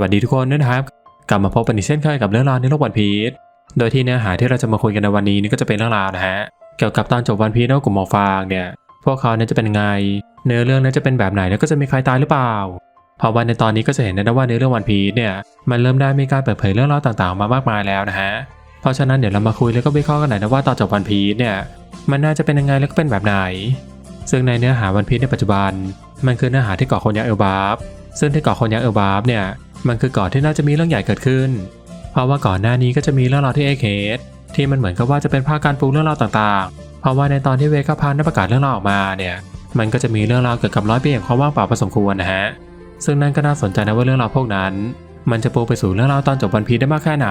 วัสดีทุกคนด้วยนะครับ กลับมาพบกันอีกเช่นเคยกับเรื่องราวในโลกวันพีชโดยที่เนื้อหาที่เราจะมาคุยกันในวันนี้นี่ก็จะเป็นเรื่องราวนะฮะเกี่ยวกับตอนจบวันพีชแล้วกลุ่มหมอฟางเนี่ย พวกเขาเนี่ยจะเป็นไง เนื้อเรื่องนั้นจะเป็นแบบไหนแล้วก็จะมีใครตายหรือเปล่าเพราะว่าในตอนนี้ก็จะเห็นได้ว่าเนื้อเรื่องวันพีชเนี่ยมันเริ่มได้มีการเปิดเผยเรื่องราวต่างๆ มามากมายแล้วนะฮะเพราะฉะนั้นเดี๋ยวเรามาคุยแล้วก็วิเคราะห์กันหน่อยนะว่าตอนจบวันพีชเนี่ยมันน่าจะเป็นยังไงแล้วก็เป็นแบบไหน ซึ่งในเนื้อหาวันพีชในปัจจุบัน มันคือเนื้อหาที่เกาะคนยักษ์เอลบาฟซึ่งที่เกาะคนยักษ์เอลบาฟเนี่ย มันคือเกาะที่น่าจะมีเรื่องใหญ่เกิดขึ้น เพราะว่าก่อนหน้านี้ก็จะมีเรื่องราวที่เอเคสที่มันเหมือนกับว่าจะเป็นภาคการปรุงเรื่องราวต่างๆ เพราะว่าในตอนที่เวก้าพานได้ประกาศเรื่องราวออกมาเนี่ย มันก็จะมีเรื่องราวเกี่ยวกับร้อยปีแห่งความว่างเปล่าพอสมควรนะฮะ ซึ่งนั่นก็น่าสนใจนะว่าเรื่องราวพวกนั้น มันจะปูไปสู่เรื่องราวตอนจบวันพีได้มากแค่ไหน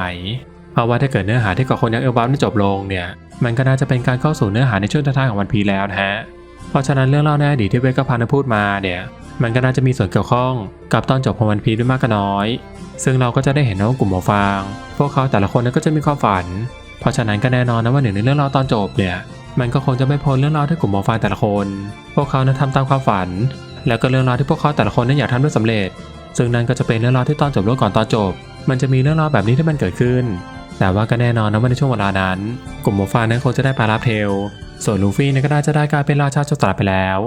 เพราะว่าถ้าเกิดเนื้อหาที่กาะคนยักษ์เอลบาฟได้จบลงเนี่ย มันก็น่าจะเป็นการเข้าสู่เนื้อหาในช่วงท้ายๆของวันพีแล้วนะฮะ เพราะฉะนั้นเรื่องเล่าในอดีตที่เวก้าพานพูดมาเนี่ย มันก็น่าจะมีส่วนเกี่ยวข้องกับตอนจบของวันพีด้วยมากก็น้อย ซึ่งเราก็จะได้เห็นว่ากลุ่มหมอฟาง พวกเขาแต่ละคนนั้นก็จะมีความฝัน เพราะฉะนั้นก็แน่นอนนะว่าหนึ่งในเรื่องราวตอนจบเนี่ย มันก็คงจะไม่พ้นเรื่องราวที่กลุ่มหมอฟางแต่ละคน พวกเขานั้นทำตามความฝัน แล้วก็เรื่องราวที่พวกเขาแต่ละคนนั้นอยากทำด้วยสำเร็จ ซึ่งนั่นก็จะเป็นเรื่องราวที่ตอนจบแล้ก่อนตอนจบ มันจะมีเรื่องราวแบบนี้ที่มันเกิดขึ้น แต่ว่าก็แน่นอนนะว่าในช่วงเวลานั้น กลุ่มหมอฟางนั้นคงจะได้ปารับเทล ส่วนลูฟี่นี่ยก็น่าจะได้กลายเป็นราชาโจรสลัดไปแล้ว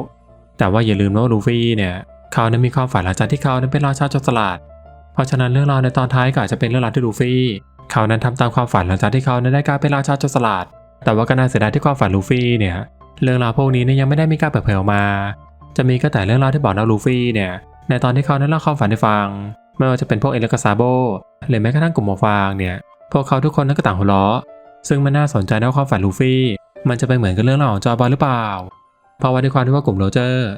แต่ว่าอย่าลืมนะว่าลูฟี่เนี่ยเขานั้นมีความฝันหลังจากที่เขานั้นเป็นราชาโจรสลัด เพราะฉะนั้นเรื่องราวในตอนท้ายก็อาจจะเป็นเรื่องราวที่ลูฟี่เขานั้นทำตามความฝันหลังจากที่เขานั้นได้กลายเป็นราชาโจรสลัด แต่ว่าก็น่าเสียดายที่ความฝันลูฟี่เนี่ยเรื่องราวพวกนี้เนี่ยยังไม่ได้มีการเปิดเผยออกมา จะมีก็แต่เรื่องราวที่บอกนะลูฟี่เนี่ยในตอนที่เขานั้นเล่าความฝันให้ฟัง ไม่ว่าจะเป็นพวกเอเลกซาโบหรือแม้กระทั่งกลุ่มหมอฟางเนี่ยพวกเขาทุกคนนั้นก็ต่างหัวเราะซึ่งมันน่าสนใจนะความฝันลูฟี่ มันจะไปเหมือนกับเรื่องราวของจอบอยหรือเปล่า เพราะว่าด้วยความที่ว่ากลุ่มโรเจอร์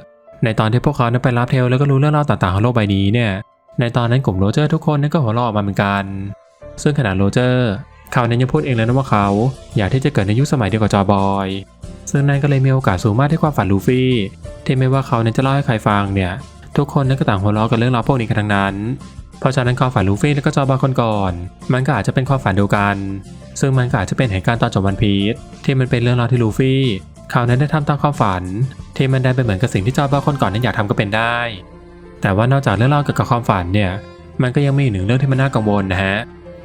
ในตอนที่พวกเขานั้นไปรับเทลแล้วก็รู้เรื่องราวต่างๆของโลกใบนี้เนี่ย ในตอนนั้นกลุ่มโรเจอร์ทุกคนนั้นก็หัวเราะออกมาเหมือนกัน ซึ่งขนาดโรเจอร์เขานั้นยังพูดเองเลยนะว่าเขา อยากที่จะเกิดในยุคสมัยเดียวกับจอบอย ซึ่งนั่นก็เลยมีโอกาสสูงมากที่ความฝันลูฟี่ที่ไม่ว่าเขานั้นจะเล่าให้ใครฟังเนี่ย ทุกคนนั้นก็ต่างหัวเราะกับเรื่องราวพวกนี้กันทั้งนั้น เพราะฉะนั้นความฝันลูฟี่และก็จอบอยคนก่อน มันก็อาจจะเป็นความฝันเดียวกัน ซึ่งมันก็อาจจะเป็นเหตุการณ์ตอนจบวันพีชที่มันเป็นเรื่องราวที่ลูฟี่ เขานั้นได้ทำตามความฝัน ที่มันได้เป็นเหมือนกับสิ่งที่จอบอยคนก่อนนั้นอยากทำก็เป็นได้ แต่ว่านอกจากเรื่องราวเกี่ยวกับความฝันเนี่ย มันก็ยังมีอีกหนึ่งเรื่องที่มันน่ากังวลนะฮะ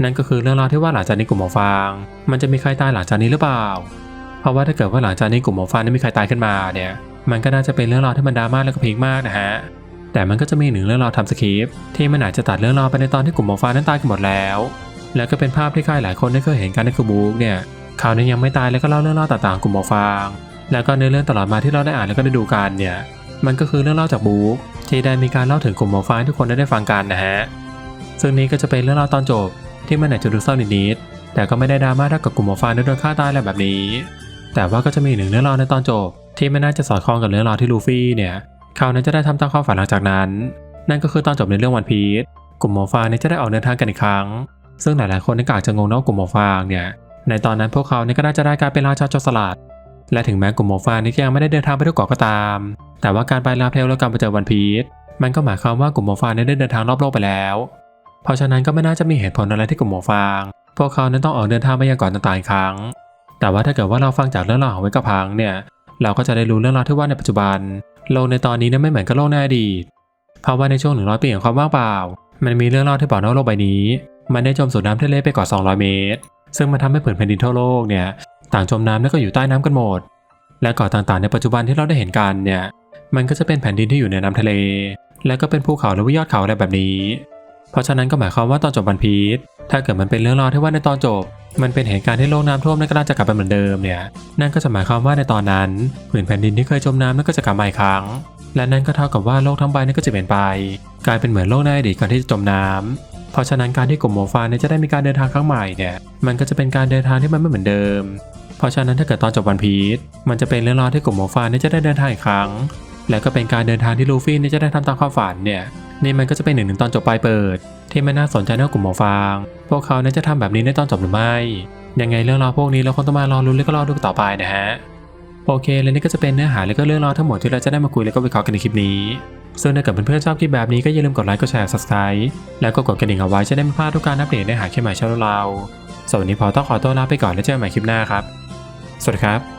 นั่นก็คือเรื่องราวที่ว่าหลังจากนี้กลุ่มหมอฟาง มันจะมีใครตายหลังจากนี้หรือเปล่า เพราะว่าถ้าเกิดว่าหลังจากนี้กลุ่มหมอฟางนั้นมีใครตายขึ้นมาเนี่ย มันก็น่าจะเป็นเรื่องราวที่มันดราม่าและก็พีคมากนะฮะ แต่มันก็จะมีหนึ่งเรื่องราวทำสคริปที่มันอาจจะตัดเรื่องราวไปในตอนที่กลุ่มหมอฟางนั้นตายกันหมดแล้ว แล้วก็เป็นภาพที่ใครหลายคนได้เคยเห็นกันนั่นคือบุ๊กเนี่ยเขานั้นยังไม่ตายแล้วก็เล่าเรื่องราวต่างๆกลุ่มหมอฟาง แล้วก็ในเรื่องตลอดมาที่เราได้อ่านแล้วก็ได้ดูกันเนี่ย มันก็คือเรื่องเล่าจากบุ๊กที่ได้มีการเล่าถึงกลุ่มหมอฟ้าทุกคนได้ได้ฟังกันนะฮะ ซึ่งนี้ก็จะเป็นเรื่องราตอนจบที่มันอาจจะดูเศร้านิดๆแต่ก็ไม่ได้ดราม่าเท่ากับกลุ่มหมอฟ้าที่โดนฆ่าตายอะไรแบบนี้ แต่ว่าก็จะมีหนึ่งเรื่องราในตอนจบ ที่ไม่น่าจะสอดคล้องกับเรื่องราวที่ลูฟี่เนี่ยเขานั้นจะได้ทำตามความฝันหลังจากนั้น นั่นก็คือตอนจบในเรื่องวันพีชกลุ่มหมอฟ้าเนี่ยจะได้ออกเดินทางกันอีกครั้ง ซึ่งหลายๆคนนี่กาจจะงงนะว่ากลุ่มหมอฟางเนี่ยในตอนนั้นพวกเขาเนี่ยก็น่าจะได้กลายเป็นราชาจรสลัด และถึงแม้กลุ่มหมฟางนี่ยังไม่ได้เดินทางไปทุกเกาะก็ตาม แต่ว่าการไปรับเทลแล้วการไปเจอวันพีชมันก็หมายความว่ากลุ่มหมฟานได้เดินทางรอบโลกไปแล้ว เพราะฉะนั้นก็ไม่น่าจะมีเหตุผลอะไรที่กลุ่มหมฟาง พวกเขานั้นต้องออกเดินทางไปยังเกาะต่างๆอีกครั้ง แต่ว่าถ้าเกิดว่าเราฟังจากเรื่องราวของเวกพังเนี่ย เราก็จะได้รู้เรื่องราวที่ว่าในปัจจุบัน โลกในตอนนี้นั้นไม่เหมือนกับโลกในอดีต เพราะว่าในช่วง100ปีของความว่างเปล่า มันมีเรื่องเล่าที่บอกว่าโลกใบนี้ มันได้จมสู่น้ำทะเลไปกว่า200 เมตร ซึ่งมันทำให้ผืนแผ่นดินทั่วโลกเนี่ย ต่างจมน้ำแล้วก็อยู่ใต้น้ำกันหมด และเกาะต่างๆในปัจจุบันที่เราได้เห็นกันเนี่ย มันก็จะเป็นแผ่นดินที่อยู่ในน้ำทะเล และก็เป็นภูเขาหรือว่ายอดเขาอะไรแบบนี้ เพราะฉะนั้นก็หมายความว่าตอนจบวันพีชถ้าเกิดมันเป็นเรื่องราวที่ว่าในตอนจบ มันเป็นเหตุการณ์ที่โลกน้ำท่วมนั่นก็น่าจะกลับไปเหมือนเดิมเนี่ย นั่นก็จะหมายความว่าในตอนนั้นผืนแผ่นดินที่เคยจมน้ำนั่นก็จะกลับมาอีกครั้ง และนั่นก็เท่ากับว่าโลกทั้งใบนั่นก็จะเปลี่ยนไป กลายเป็นเหมือนโลกในอดีตก่อนที่จะจมน้ำ เพราะฉะนั้นการที่กลุ่มโมฟาเนี่ยจะได้มีการเดินทางครั้งใหม่เนี่ยมันก็จะเป็นการเดินทางที่มันไม่เหมือนเดิม เพราะฉะนั้นถ้าเกิดตอนจบวันพีชมันจะเป็นเรื่องราวที่กลุ่มโมฟาเนี่ยจะได้เดินทางอีกครั้ง และก็เป็นการเดินทางที่ลูฟี่เนี่ยจะได้ทำตามความฝันเนี่ยนี่มันก็จะเป็นหนึ่งหนึ่งตอนจบปลายเปิด ที่ม่น่าสนใจเท่ากลุ่มหมอฟาง พวกเขานั้นจะทำแบบนี้ในตอนจบหรือไม่ ยังไงเรื่องราวพวกนี้เราคงต้องมารอรุ้นแล้วก็รอดูกันต่อไปนะฮะ โอเค และนี่ก็จะเป็นเนื้อหาและก็เรื่องราวทั้งหมดที่เราจะได้มาคุยแล้วก็วิเคราะห์กันในคลิปนี้ ซึ่งถ้าเกิดเพื่อนๆชอบคลิปแบบนี้ก็อย่าลืมกดไลค์กดแชร์ subscribe แล้วก็กดกระดิ่งเอาไว้จะได้ไม่พลาดทุกการอัปเดตเนื้อหาคลิปใหม่ช่องเราสำหรับวันนี้พอต้องขอตัวลาไปก่อนแล้วเจอกันใหม่คลิปหน้าครับ สวัสดีครับ